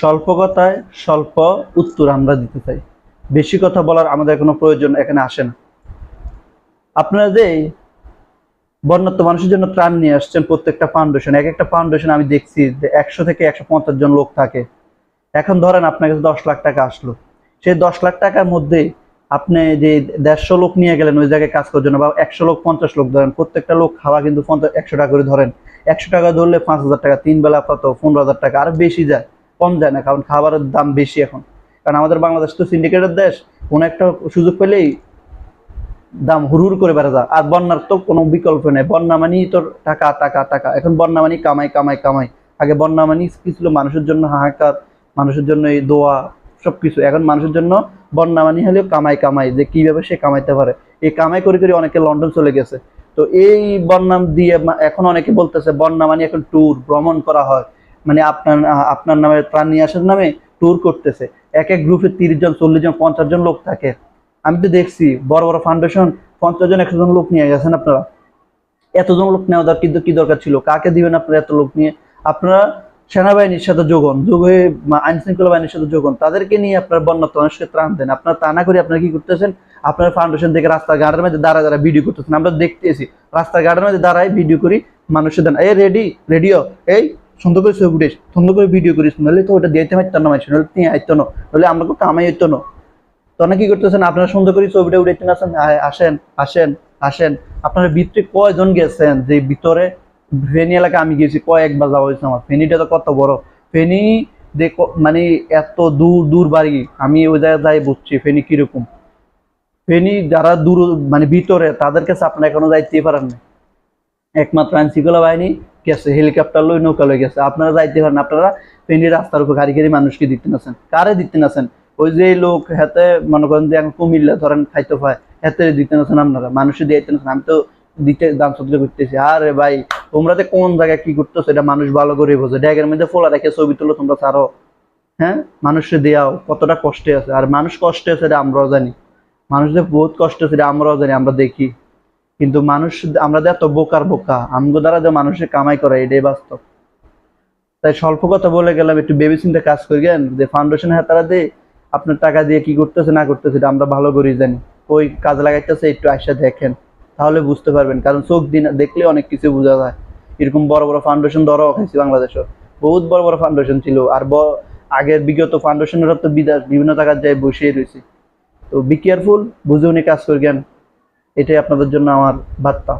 স্বল্প কথায় স্বল্প উত্তর আমরা দিতে চাই। বেশি কথা বলার আমাদের কোনো প্রয়োজন এখানে আসে না। আপনারা যে বন্যাত্ম মানুষের জন্য ত্রাণ নিয়ে আসছেন প্রত্যেকটা ফাউন্ডেশন এক একটা ফাউন্ডেশন আমি দেখছি যে একশো থেকে একশো পঞ্চাশ জন লোক থাকে। এখন ধরেন আপনার কাছে দশ লাখ টাকা আসলো। সেই দশ লাখ টাকার মধ্যে আপনি যে দেড়শো লোক নিয়ে গেলেন ওই জায়গায় কাজ করার জন্য, বা একশো লোক, পঞ্চাশ লোক ধরেন, প্রত্যেকটা লোক খাওয়া কিন্তু পঞ্চাশ, একশো টাকা করে ধরেন। একশো টাকা ধরলে পাঁচ হাজার টাকা, তিন বেলা কত? পনেরো হাজার টাকা, আর বেশি যায়। কম যায় না, কারণ খাবারের দাম বেশি এখন। কারণ আমাদের বাংলাদেশ তো সিন্ডিকেটের দেশ, কোনো একটা সুযোগ পেলেই দাম হুড় করে বেড়ে যায়। আর বন্যার তো কোনো বিকল্প নেই। বন্যা মানেই তোর টাকা টাকা টাকা। এখন বন্যা মানেই কামাই কামাই কামাই। আগে বন্যা মানেই কি ছিল? মানুষের জন্য হাহাকার, মানুষের জন্য এই দোয়া সব কিছু এখন মানুষের জন্য বন্যা মানি হলেও কামাই কামাই। যে কীভাবে সে কামাইতে পারে। এই কামাই করে করে অনেকে লন্ডন চলে গেছে। তো এই বন্যা দিয়ে এখন অনেকে বলতেছে, বন্যা মানি এখন ট্যুর ভ্রমণ করা হয়। মানে আপনার আপনার নামে প্রাণ নিয়ে আসার নামে ট্যুর করতেছে। এক এক গ্রুপে তিরিশ জন, চল্লিশ জন, পঞ্চাশ জন লোক থাকে। আমি তো দেখছি, বড় বড় ফাউন্ডেশন পঞ্চাশ জন, একশো জন লোক নিয়ে গেছেন আপনারা। এতজন লোক নেওয়া দরকার, কিন্তু কি দরকার ছিল? কাকে দিবেন আপনারা এত লোক নিয়ে? আপনারা সেনাবাহিনীর সাথে যোগন, যোগ হয়ে আইন শৃঙ্খলা বাহিনীর সাথে যোগন। তাদেরকে নিয়ে আপনার বন্যাত্ম মানুষকে ত্রাণ দেন। আপনারা তা না করে আপনারা কি করতেছেন? আপনার ফাউন্ডেশন থেকে রাস্তা গাড়ির মধ্যে দাঁড়া দাঁড়া ভিডিও করতেছেন। আমরা দেখতেছি রাস্তা গাড়ির মধ্যে দাঁড়াই ভিডিও করি, মানুষের দেন। এই রেডি রেডিও এই সুন্দর করে ছবি উঠিস সুন্দর করে ভিডিও করিস নাহলে তো ওটা দিতে পারতো না, মানুষ। নাহলে তুই আইতো না। নাহলে আমাকে কামাই হইতো না। তখন কি করতেছেন? আপনারা সুন্দর করে ছবিটা উঠাইতে আসেন আসেন আসেন আসেন। আপনারা ভিতরে কয়জন গেছেন? যে ভিতরে ফেনী এলাকা আমি গেছি কয়েকবার যাওয়া হয়েছে আমার। ফেনীটা তো কত বড়। ফেনী দেখো মানে এত দূর দূর বাড়ি। আমি ওই জায়গায় যাই বুঝছি, ফেনী কীরকম। ফেনী যারা দূর মানে ভিতরে, তাদের কাছে আপনারা এখনও যাইতে পারেন না একমাত্র আইন শৃঙ্খলা বাহিনী গেছে, হেলিকপ্টার লই নৌকা লই গেছে। আপনারা যাইতে পারেন, আপনারা ফেনী রাস্তার উপর গাড়ি গাড়ি মানুষকে দিতে নাছেন। কারে দিতে নাছেন? ওই যে লোক হাতে, মনে করেন যে এখন কুমিল্লা ধরেন খাইতে পায়, হাতে দিতে নাছেন আপনারা, মানুষে দিয়ে নাছেন। আমি তো দিতে দাম সহ্য করতেছি। আরে ভাই, তোমরা যে কোন জায়গায় কি করতেছো, এটা মানুষ ভালো করে বোঝে। ড্যাগের মধ্যে ফোলা রেখে ছবি তুলো, তোমরা ছাড়ো। হ্যাঁ? মানুষে দেয়াও, কতটা কষ্টে আছে। আর মানুষ কষ্টে আছে, এটা আমরাও জানি। মানুষদের বহুত কষ্ট আছে, এটা আমরাও জানি, আমরা দেখি। কিন্তু মানুষ আমরা এত বোকার বোকা, আমগো দ্বারা যে মানুষের কামাই করে, এটাই বাস্তব। তাই স্বল্প কথা বলে গেলাম, একটু ভেবে চিন্তে কাজ করিয়েন যে ফাউন্ডেশন হাতারা দিয়ে আপনার টাকা দিয়ে কি করতেছে, না করতেছে, এটা আমরা ভালো করেই জানি। ওই কাজ লাগাইতেছে, একটু আইসা দেখেন, তাহলে বুঝতে পারবেন। কারণ চোখ দিন, দেখলে অনেক কিছু বোঝা যায়। এরকম বড় বড় ফাউন্ডেশন ধরাও খাইছি বাংলাদেশও। বহুত বড় বড় ফাউন্ডেশন ছিল, আর আগের বিগত ফাউন্ডেশনেরা তো বিদেশ বিভিন্ন জায়গায় যায় বসেই রয়েছে তো বি কেয়ারফুল বুঝে উনি কাজ করবেন এটাই আপনাদের জন্য আমার বার্তা।